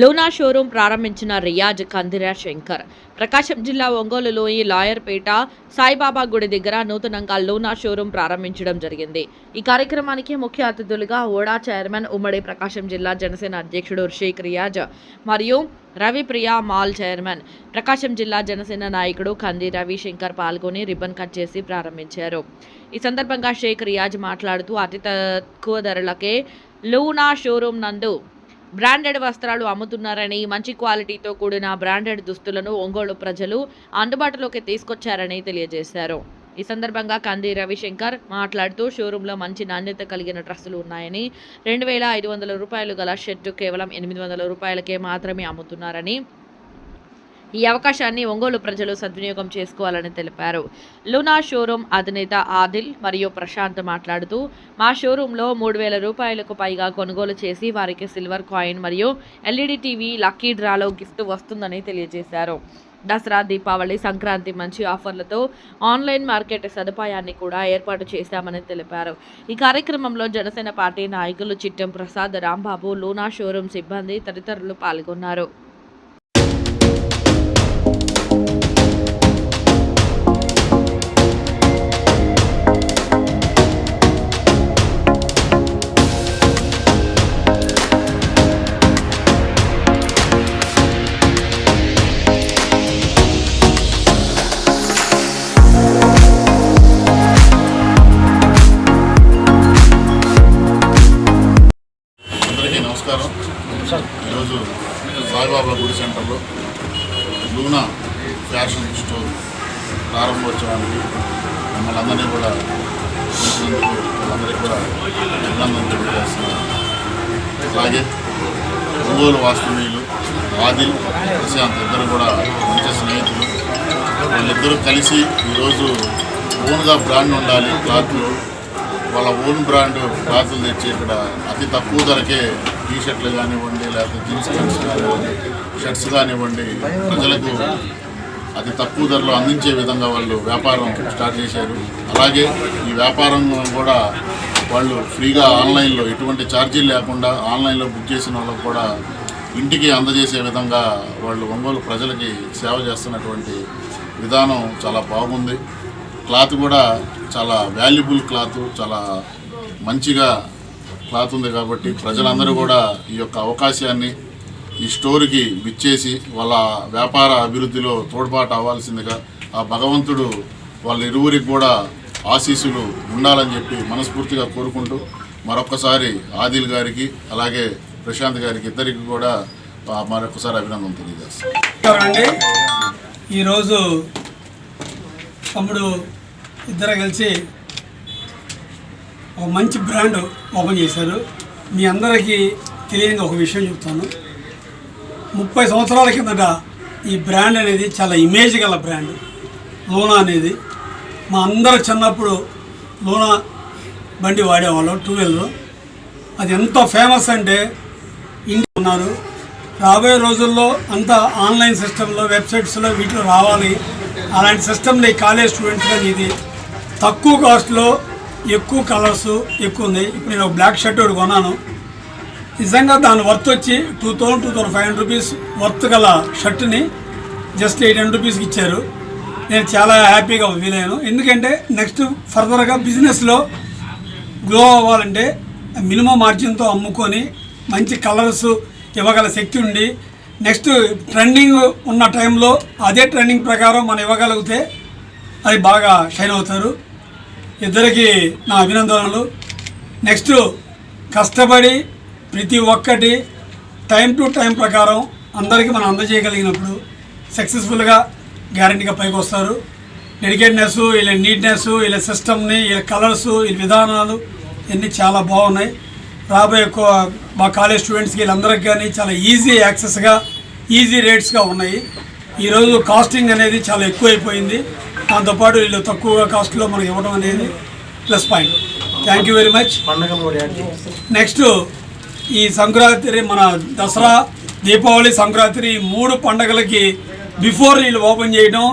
Luna showroom ప్రారంభించిన రియాజ్ కందిరా శంకర్. ప్రకాశం జిల్లా ఒంగోలులోని లాయర్పేట సాయిబాబా గుడి దగ్గర నూతనంగా లూనా షోరూం ప్రారంభించడం జరిగింది. ఈ కార్యక్రమానికి ముఖ్య అతిథులుగా ఓడా చైర్మన్ ఉమ్మడి ప్రకాశం జిల్లా జనసేన అధ్యక్షుడు షేక్ రియాజ్ మరియు రవిప్రియ మాల్ చైర్మన్ ప్రకాశం జిల్లా జనసేన నాయకుడు కంది రవిశంకర్ పాల్గొని రిబ్బన్ కట్ చేసి ప్రారంభించారు. ఈ సందర్భంగా షేక్ రియాజ్ మాట్లాడుతూ అతి తక్కువ ధరలకే లూనా షోరూం నందు బ్రాండెడ్ వస్త్రాలు అమ్ముతున్నారని మంచి క్వాలిటీతో కూడిన బ్రాండెడ్ దుస్తులను ఒంగోలు ప్రజలు అందుబాటులోకి తీసుకొచ్చారని తెలియజేశారు. ఈ సందర్భంగా కంది రవిశంకర్ మాట్లాడుతూ షోరూంలో మంచి నాణ్యత కలిగిన డ్రెస్సులు ఉన్నాయని రెండు వేల ఐదు వందల రూపాయలు గల షర్టు కేవలం ఎనిమిది వందల రూపాయలకే మాత్రమే అమ్ముతున్నారని ఈ అవకాశాన్ని ఒంగోలు ప్రజలు సద్వినియోగం చేసుకోవాలని తెలిపారు. లునా షోరూం అధినేత ఆదిల్ మరియు ప్రశాంత్ మాట్లాడుతూ మా షోరూంలో మూడు వేల రూపాయలకు పైగా కొనుగోలు చేసి వారికి సిల్వర్ కాయిన్ మరియు ఎల్ఈడి టీవీ లక్కీ డ్రాలో గిఫ్ట్ వస్తుందని తెలియజేశారు. దసరా దీపావళి సంక్రాంతి మంచి ఆఫర్లతో ఆన్లైన్ మార్కెట్ సదుపాయాన్ని కూడా ఏర్పాటు చేశామని తెలిపారు. ఈ కార్యక్రమంలో జనసేన పార్టీ నాయకులు చిట్టం ప్రసాద్ రాంబాబు లూనా షోరూం సిబ్బంది తదితరులు పాల్గొన్నారు. సాయిబాబా గుడి సెంటర్లో లూనా ఫ్యాషన్ స్టోర్ ప్రారంభోత్సవానికి మమ్మల్ని అందరినీ కూడా పిలిచినందుకు వాళ్ళందరికీ కూడా అభినందనలు తెలియజేస్తున్నారు అలాగే ఒంగోలు వాస్తవీయులు ఆదిల్ ప్రశాంత్ ఇద్దరు కూడా మంచి స్నేహితులు. వాళ్ళిద్దరూ కలిసి ఈరోజు ఓన్గా బ్రాండ్ ఉండాలి క్లాత్లు. వాళ్ళ ఓన్ బ్రాండ్ క్లాత్లు తెచ్చి ఇక్కడ అతి తక్కువ ధరకే టీ షర్ట్లు కానివ్వండి లేకపోతే జీన్స్ ప్యాంట్స్ కానివ్వండి షర్ట్స్ కానివ్వండి ప్రజలకు అతి తక్కువ ధరలో అందించే విధంగా వాళ్ళు వ్యాపారం స్టార్ట్ చేశారు. అలాగే ఈ వ్యాపారం కూడా వాళ్ళు ఫ్రీగా ఆన్లైన్లో ఎటువంటి ఛార్జీలు లేకుండా ఆన్లైన్లో బుక్ చేసిన వాళ్ళకు కూడా ఇంటికి అందజేసే విధంగా వాళ్ళు ఒంగోలు ప్రజలకి సేవ చేస్తున్నటువంటి విధానం చాలా బాగుంది. క్లాత్ కూడా చాలా వాల్యుబుల్ క్లాత్ చాలా మంచిగా క్లాత్ ఉంది కాబట్టి ప్రజలందరూ కూడా ఈ యొక్క అవకాశాన్ని ఈ స్టోర్కి విచ్చేసి వాళ్ళ వ్యాపార అభివృద్ధిలో తోడ్పాటు అవ్వాల్సిందిగా ఆ భగవంతుడు వాళ్ళ ఇరువురికి కూడా ఆశీస్సులు ఉండాలని చెప్పి మనస్ఫూర్తిగా కోరుకుంటూ మరొకసారి ఆదిల్ గారికి అలాగే ప్రశాంత్ గారికి ఇద్దరికి కూడా మరొకసారి అభినందన తెలియజేస్తాను. ఈరోజు తమ్ముడు ఇద్దరు కలిసి ఒక మంచి బ్రాండ్ ఓపెన్ చేశారు. మీ అందరికీ తెలియని ఒక విషయం చెప్తాను. ముప్పై సంవత్సరాల కిందట ఈ బ్రాండ్ అనేది చాలా ఇమేజ్ గల బ్రాండ్. లోనా అనేది. మా అందరు చిన్నప్పుడు లోనా బండి వాడేవాళ్ళం టూ వీలర్ అది ఎంత ఫేమస్ అంటే ఇంటి ఉన్నారు. రాబోయే రోజుల్లో అంతా ఆన్లైన్ సిస్టంలో వెబ్సైట్స్లో వీటిలో రావాలి. అలాంటి సిస్టమ్ని కాలేజ్ స్టూడెంట్స్ ఇది తక్కువ కాస్ట్లో ఎక్కువ కలర్స్ ఎక్కువ ఉంది ఇప్పుడు నేను ఒక బ్లాక్ షర్ట్ ఒకటి కొన్నాను. నిజంగా దాని వర్త్ వచ్చి two thousand two thousand five hundred rupees worth గల షర్ట్ని జస్ట్ ఎయిట్ హండ్రెడ్ రూపీస్కి ఇచ్చారు. నేను చాలా హ్యాపీగా ఫీల్ అయ్యాను ఎందుకంటే నెక్స్ట్ ఫర్దర్గా బిజినెస్లో గ్లో అవ్వాలంటే మినిమం మార్జిన్తో అమ్ముకొని మంచి కలర్స్ ఇవ్వగల శక్తి ఉండి నెక్స్ట్ ట్రెండింగ్ ఉన్న టైంలో అదే ట్రెండింగ్ ప్రకారం మనం ఇవ్వగలిగితే అది బాగా షైన్ అవుతారు. ఇద్దరికి నా అభినందనలు. నెక్స్ట్ కష్టపడి ప్రతి ఒక్కటి టైం టు టైం ప్రకారం అందరికీ మనం అందజేయగలిగినప్పుడు సక్సెస్ఫుల్గా గ్యారంటీగా పైకి వస్తారు. డెడికేట్నెస్ వీళ్ళ నీట్నెస్ వీళ్ళ సిస్టమ్ని వీళ్ళ కలర్స్ వీళ్ళ విధానాలు ఇవన్నీ చాలా బాగున్నాయి. రాబోయే మా కాలేజ్ స్టూడెంట్స్కి వీళ్ళందరికీ కానీ చాలా ఈజీ యాక్సెస్గా ఈజీ రేట్స్గా ఉన్నాయి. ఈరోజు కాస్టింగ్ అనేది చాలా ఎక్కువైపోయింది. దాంతోపాటు వీళ్ళు తక్కువగా కాస్ట్లో మనకి ఇవ్వడం అనేది plus point. Thank you very much next ఈ సంక్రాంతి మన దసరా దీపావళి సంక్రాంతి మూడు పండగలకి బిఫోర్ వీళ్ళు ఓపెన్ చేయడం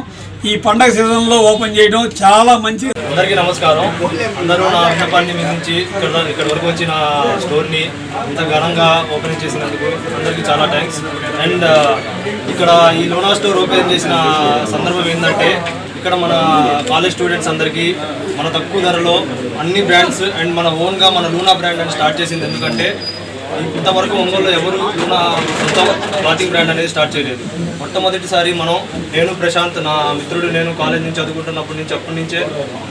ఈ పండగ సీజన్లో ఓపెన్ చేయడం చాలా మంచి అందరికీ నమస్కారం. అందరూ నా విన్నపాన్ని మీ నుంచి ఇక్కడ ఇక్కడ వరకు వచ్చి నా స్టోర్ని ఇంత ఘనంగా ఓపెన్ చేసినందుకు అందరికీ చాలా థ్యాంక్స్ అండ్ ఇక్కడ ఈ లోనా స్టోర్ ఓపెన్ చేసిన సందర్భం ఏంటంటే ఇక్కడ మన కాలేజ్ స్టూడెంట్స్ అందరికీ మన తక్కువ ధరలో అన్ని బ్రాండ్స్ అండ్ మన ఓన్గా మన లూనా బ్రాండ్ అని స్టార్ట్ చేసింది. ఎందుకంటే ఇంతవరకు ఒంగోలులో ఎవరు లూనా సొంత క్లాతింగ్ బ్రాండ్ అనేది స్టార్ట్ చేయలేదు. మొట్టమొదటిసారి మనం నేను ప్రశాంత్ నా మిత్రుడు నేను కాలేజ్ నుంచి చదువుకుంటున్నప్పటి నుంచి అప్పటి నుంచే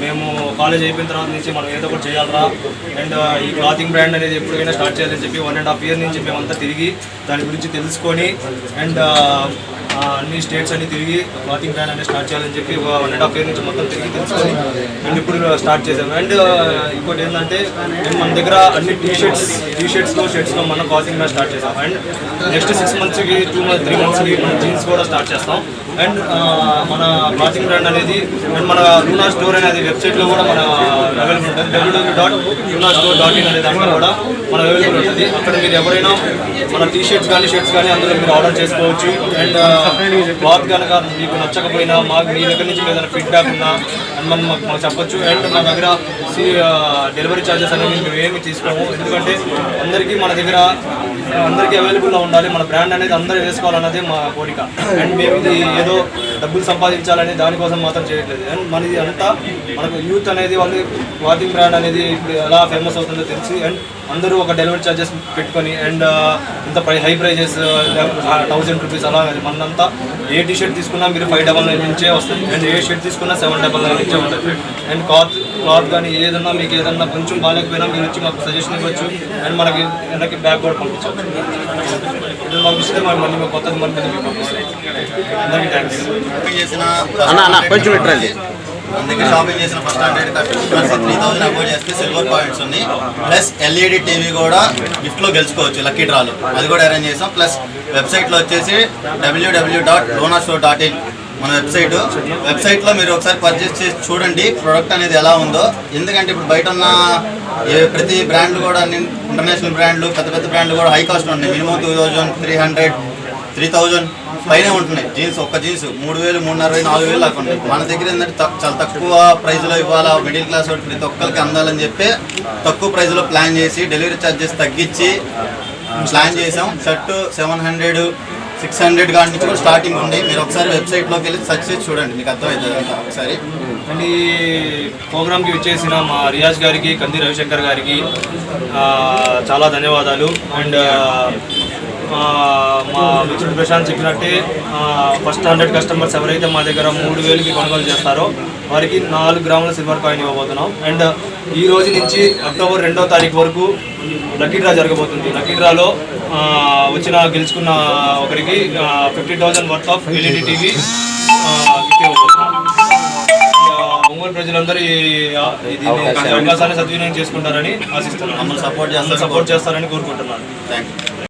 మేము కాలేజ్ అయిపోయిన తర్వాత నుంచి మనం ఏదో ఒకటి చేయాలరా. అండ్ ఈ క్లాతింగ్ బ్రాండ్ అనేది ఎప్పుడైనా స్టార్ట్ చేయాలని చెప్పి వన్ అండ్ హాఫ్ ఇయర్ నుంచి మేమంతా తిరిగి దాని గురించి తెలుసుకొని అండ్ అన్ని స్టేట్స్ అన్ని తిరిగి క్లాతింగ్ బ్రాండ్ అనేది స్టార్ట్ చేయాలని చెప్పి ఒక వన్ అండ్ హాఫ్ ఇయర్ నుంచి మొత్తం తిరిగి తెలుసుకొని అండ్ ఇప్పుడు స్టార్ట్ చేసాము అండ్ ఇంకోటి ఏంటంటే మేము మన దగ్గర అన్ని టీ షర్ట్స్ టీ షర్ట్స్లో షర్ట్స్లో మనం క్లాతింగ్ బ్రాండ్ స్టార్ట్ చేసాం అండ్ నెక్స్ట్ సిక్స్ మంత్స్కి టూ మంత్ త్రీ మంత్స్కి మనం జీన్స్ కూడా స్టార్ట్ చేస్తాం. అండ్ uh, మన క్లాతింగ్ బ్రాండ్ అనేది అండ్ మన రూనా స్టోర్ అనేది వెబ్సైట్లో కూడా మన అవైలబుల్ ఉంటుంది. WWW dot Runa store dot in అనే దాంట్లో కూడా మన అవైలబుల్ ఉంటుంది. అక్కడ మీరు ఎవరైనా మన టీ షర్ట్స్ కానీ షర్ట్స్ కానీ అందులో మీరు ఆర్డర్ చేసుకోవచ్చు. అండ్ క్లాత్ uh, కనుక మీకు నచ్చకపోయినా మాకు మీ దగ్గర నుంచి ఏదైనా ఫీడ్బ్యాక్ ఉన్నా అని మనం మాకు మాకు చెప్పొచ్చు. అండ్ మా దగ్గర డెలివరీ ఛార్జెస్ అనేవి మేము ఏమి తీసుకోము. ఎందుకంటే అందరికీ మన దగ్గర అందరికీ అవైలబుల్లో ఉండాలి. మన బ్రాండ్ అనేది అందరూ వేసుకోవాలన్నదే మా కోరిక. అండ్ మేము ఇది ఏదో డబ్బులు సంపాదించాలని దానికోసం మాత్రం చేయట్లేదు. అండ్ మనది అంతా మనకు యూత్ అనేది వాళ్ళు వాకింగ్ బ్రాండ్ అనేది ఇప్పుడు ఎలా ఫేమస్ అవుతుందో తెలిసి అండ్ అందరూ ఒక డెలివరీ ఛార్జెస్ పెట్టుకొని అండ్ uh, ఇంత ప్రై హై ప్రైజెస్ థౌజండ్ రూపీస్ అలా మనంతా ఏ టీ షర్ట్ తీసుకున్నా మీరు ఫైవ్ డబల్ నైన్ నుంచే వస్తుంది. అండ్ ఏ షర్ట్ తీసుకున్నా సెవెన్ డబల్ నైన్ నుంచే ఉంటుంది. అండ్ క్లాత్ క్లాత్ కానీ ఏదన్నా మీకు ఏదన్నా కొంచెం బాగాలేకపోయినా మీరు వచ్చి మాకు సజెషన్ ఇవ్వచ్చు. అండ్ మనకి వెనక్కి బ్యాక్ కూడా పంపించవచ్చు. ఇది పంపిస్తే మరి మళ్ళీ మేము కొత్తది మళ్ళీ మీకు పంపిస్తాం. అందరికీ థ్యాంక్స్ చేసిన అన్న అన్న కొంచెం మన దగ్గర షాపింగ్ చేసిన first hundred customers three thousand about చేస్తే సిల్వర్ పాయింట్స్ ఉన్నాయి. ప్లస్ ఎల్ఈడి టీవీ కూడా గిఫ్ట్లో గెలుచుకోవచ్చు లక్కీ డ్రాలు అది కూడా అరేంజ్ చేసాం. ప్లస్ వెబ్సైట్లో వచ్చేసి WWW dot Luna show dot in మన వెబ్సైట్ వెబ్సైట్లో మీరు ఒకసారి పర్చేస్ చేసి చూడండి ప్రోడక్ట్ అనేది ఎలా ఉందో. ఎందుకంటే ఇప్పుడు బయట ఉన్న ప్రతి బ్రాండ్లు కూడా అన్ని ఇంటర్నేషనల్ బ్రాండ్లు పెద్ద పెద్ద బ్రాండ్లు కూడా హై కాస్ట్ ఉన్నాయి. Minimum two thousand three hundred three thousand పైనే ఉంటున్నాయి. జీన్స్ ఒక్క జీన్స్ మూడు వేలు మూడున్నర వేలు నాలుగు వేలు దాకా ఉంటాయి మన దగ్గర ఏంటంటే చాలా తక్కువ ప్రైస్లో ఇవ్వాలా? మిడిల్ క్లాస్ ప్రతి ఒక్కరికి అందాలని చెప్పి తక్కువ ప్రైస్లో ప్లాన్ చేసి డెలివరీ ఛార్జెస్ తగ్గించి ప్లాన్ చేసాం. Shirt seven hundred six hundred కాడి నుంచి కూడా స్టార్టింగ్ ఉంది. మీరు ఒకసారి వెబ్సైట్లోకి వెళ్ళి సెర్చ్ చేసి చూడండి. మీకు అర్థమవుతుంది ఒకసారి. అండ్ ఈ ప్రోగ్రామ్కి వచ్చేసిన మా రియాజ్ గారికి కంది రవిశంకర్ గారికి చాలా ధన్యవాదాలు. అండ్ మా మిత్రుడు ప్రశాంత్ చెప్పినట్టే ఫస్ట్ హండ్రెడ్ కస్టమర్స్ ఎవరైతే మా దగ్గర మూడు వేలకి కొనుగోలు చేస్తారో వారికి నాలుగు గ్రాముల సిల్వర్ కాయిన్ ఇవ్వబోతున్నాం. అండ్ ఈ రోజు నుంచి అక్టోబర్ రెండో తారీఖు వరకు లక్కీ డ్రా జరగబోతుంది. లక్కీ డ్రాలో వచ్చిన గెలుచుకున్న ఒకరికి fifty thousand worth of LED TV gift ఇవ్వబోతున్నాం. Ongole ప్రజలందరూ ఈ అవకాశాన్ని సద్వినియోగం చేసుకుంటారని ఆశిస్తున్నాను సపోర్ట్ సపోర్ట్ చేస్తారని కోరుకుంటున్నాను. Thank you